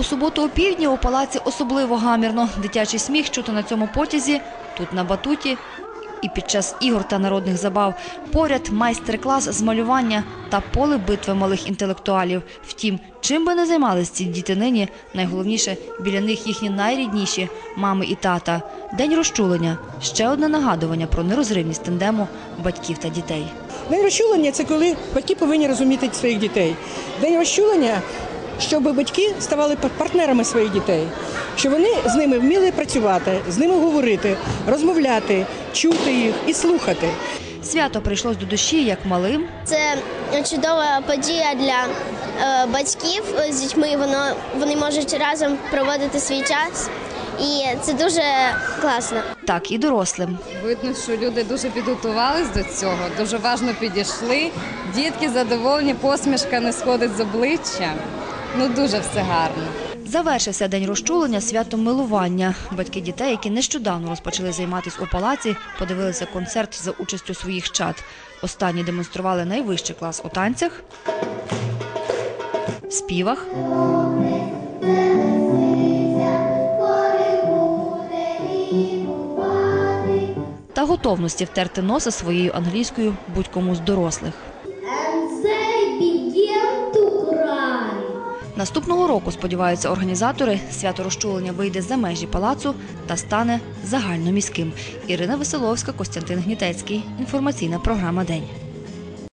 У суботу опівдні у палаці особливо гамірно. Дитячий сміх чути на цьому потязі, тут на батуті і під час ігор та народних забав. Поряд майстер-клас з малювання та поле битви малих інтелектуалів. Втім, чим би не займалися ці діти нині, найголовніше біля них їхні найрідніші мами і тата. День розчулення ще одне нагадування про нерозривність тандему батьків та дітей. День розчулення це коли батьки повинні розуміти своїх дітей. День розчулення, щоб батьки ставали пар- партнерами своїх дітей, щоб вони з ними вміли працювати, з ними говорити, розмовляти, чути їх і слухати. Свято прийшлось до душі як малим, Це чудова подія для е, батьків з дітьми. Воно вони можуть разом проводити свій час, і це дуже класно. так і дорослим. Видно, що люди дуже підготувались до цього, дуже важно підійшли. Дітки задоволені, посмішка не сходить з обличчя. Ну дуже все гарно. Завершився день розчулення святом милування. Батьки дітей, які нещодавно розпочали займатися у палаці, подивилися концерт за участю своїх чад. Останні демонстрували найвищий клас у танцях, співах та готовності втерти носа своєю англійською будь-кому з дорослих. Наступного року, сподіваються організатори, свято розчулення вийде за межі палацу та стане загальноміським. Ірина Веселовська, Костянтин Гнітецький. Інформаційна програма День.